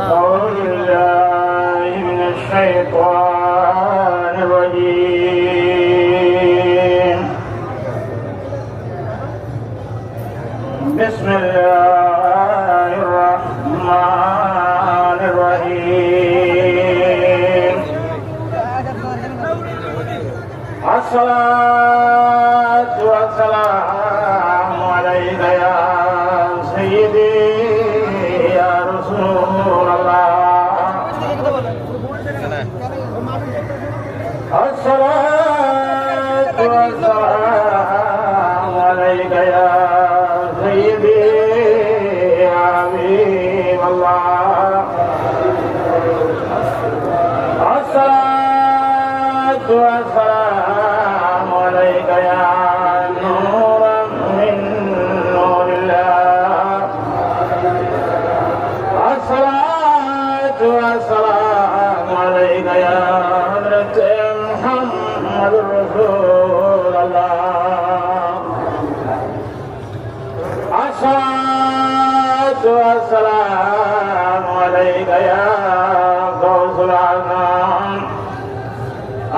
أعوذ بالله من الشيطان no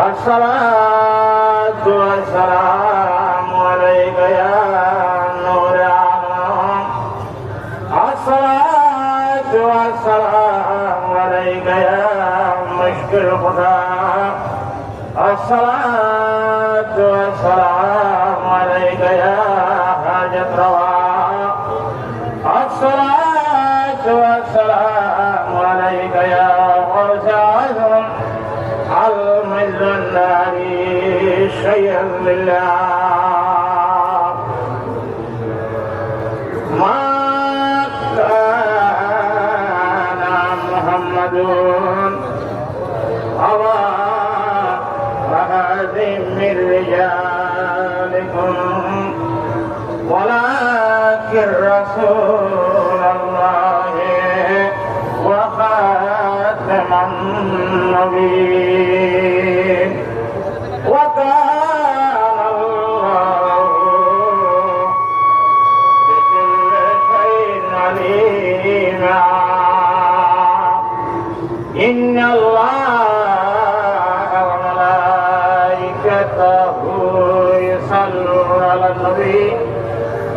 الصلاة والسلام عليك يا نور العالم الصلاة والسلام عليك يا مشكل الخطا الصلاة والسلام عليك يا حاجة رواء الصلاة والسلام النبي شيئا لله ما كان محمد أبا أحد من رجالكم ولكن رسول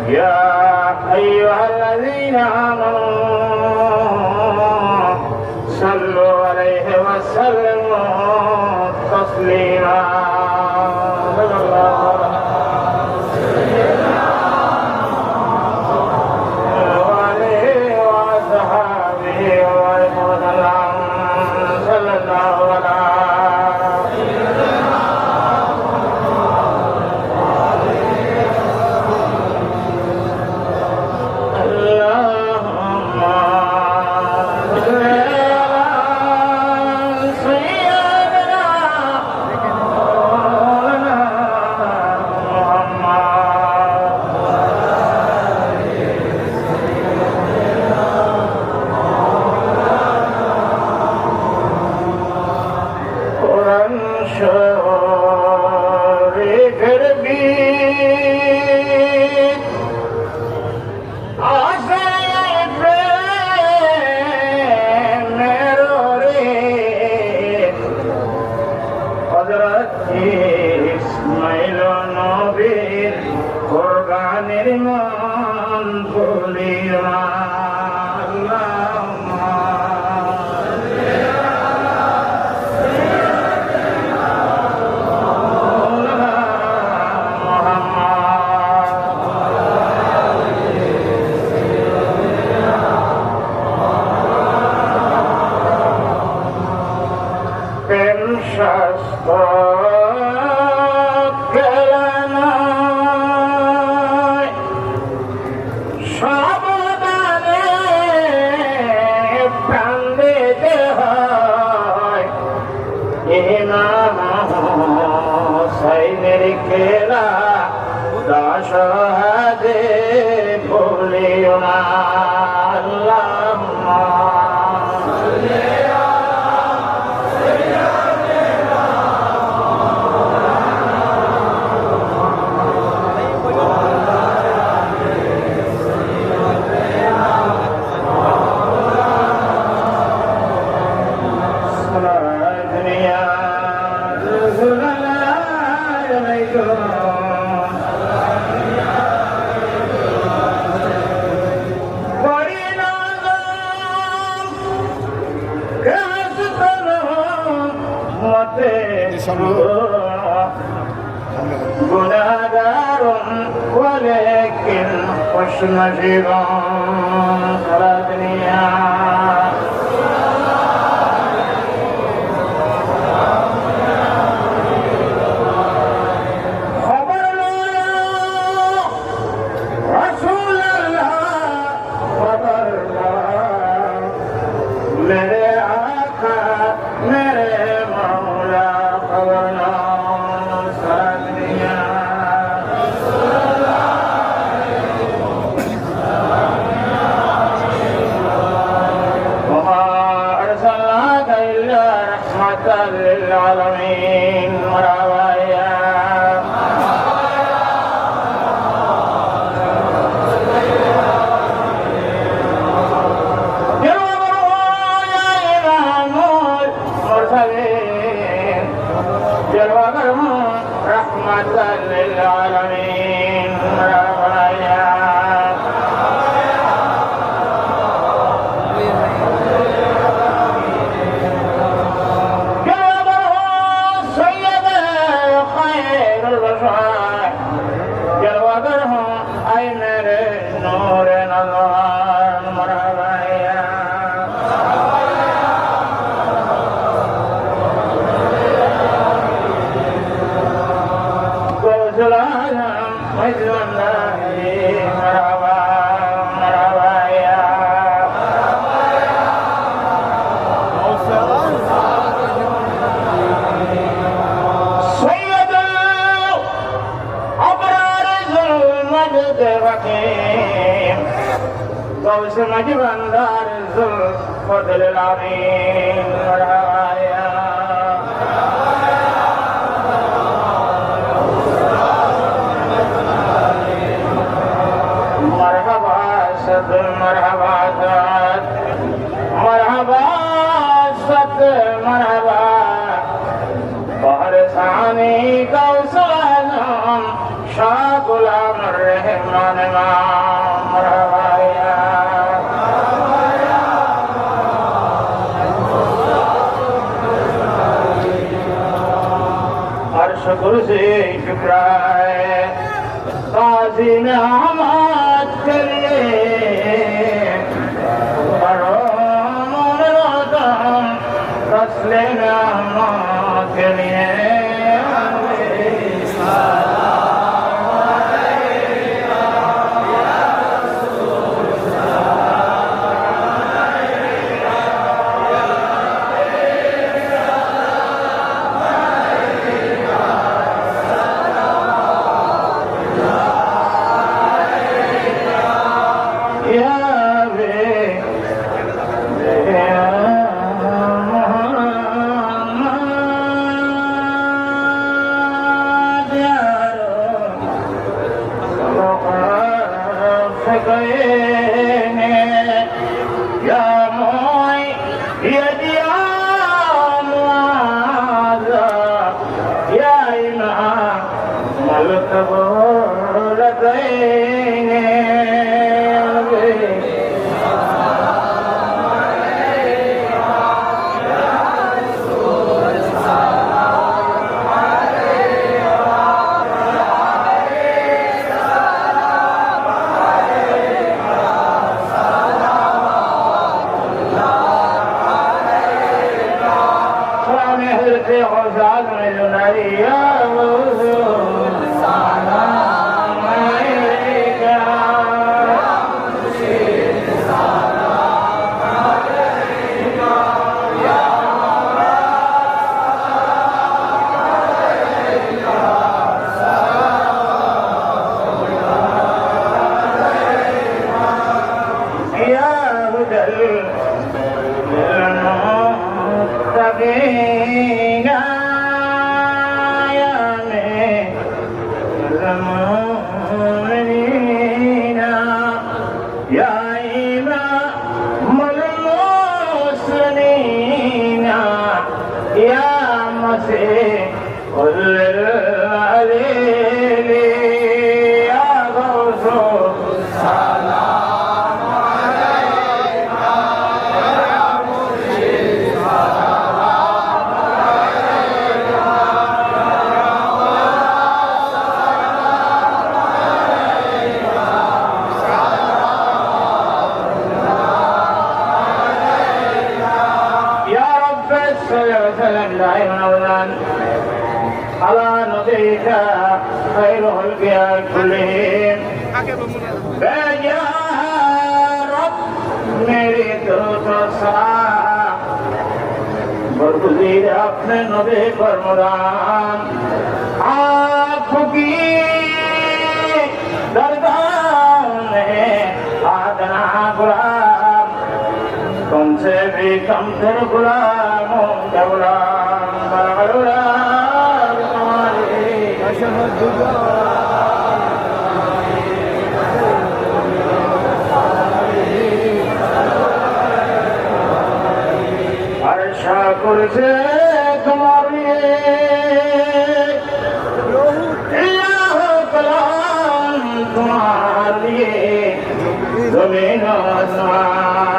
يا أيها الذين آمنوا pile নবীর কোরবানের মান ফুলিয়া पुष्णशिवा সোনাজ বাংলার ফজল আমিন কুরসি শুক্রায় কাজিন আমার কোরআন आपकी दरगाह में आदना गुलाम तुमसे भी कम फिर गुलाम गुलाम गुलाम हर शाह कुर्से come Dominasa.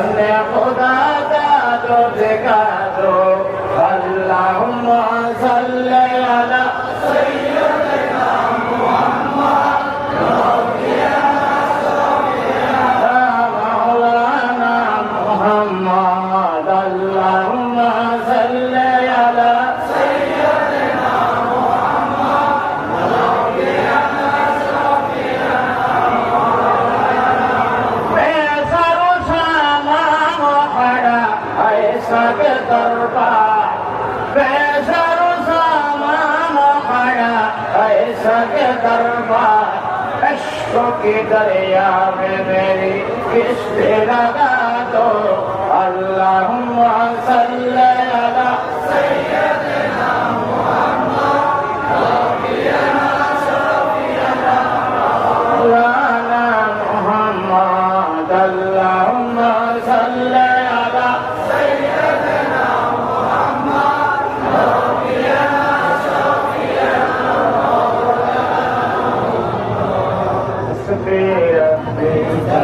سمے خدا کا تو دکھا دو اللہ पड़ा है सब दरबार बेसरो सामान पड़ा है सब दरबार कश्तो के दरिया में मेरी किश्त लगा दो अल्लाह सल्लल्लाहु अलैहि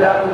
that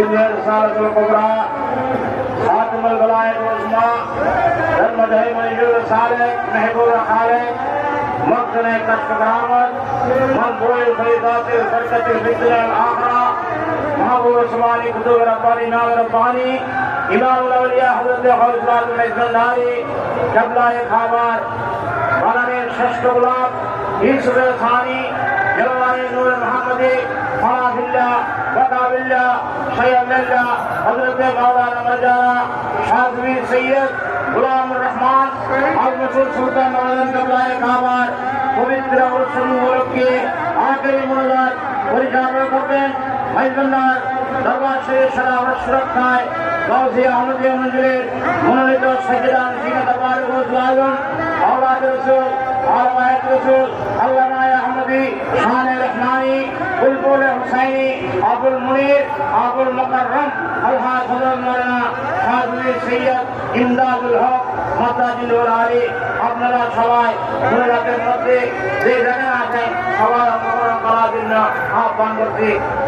सिल्वर सारसल कोबरा हाजमल बलाय उस्मा धर्म दही मयूर साले महबूब खाले मक्त ने कष्ट ग्रामत मन बोए फरीदा से बरकत मित्र आखरा महबूब उस्मानी कुतुब रब्बानी नाम रब्बानी इमाम अलिया हज़रत गौसलाल मेजनारी कबला खाबार मौलाना शश गुलाब इस थानी जलवाई नूर मोहम्मदी फला बिल्ला बकाबिल्ला सैदल्ला हजरत मौलाना मजाना शाजवी सैयद गुलाम रहमान और मसूद सुल्तान मौलान कबलाए खाबार পবিত্র অনুষ্ঠান উপলক্ষে আখেরি মনোজাত পরিচালনা করবেন মাইজুল্লাহ দরবার শরীফ সারা সুরক্ষায় গাউসিয়া আহমদিয়া মঞ্জুরের মনোনীত সচিদান সিংহ দরবার ও اولاد رسول علماء رسول علامہ احمدی خان رحمانی بلبل حسینی ابو المنیر ابو المکرم الحاظ حضرت مولانا فاضل سید امداد الحق মাতাজিল আলী আপনারা সবাই ধরে রাখের মধ্যে যে জায়গায় আছেন সবাই অংশগ্রহণ করার জন্য আহ্বান করছি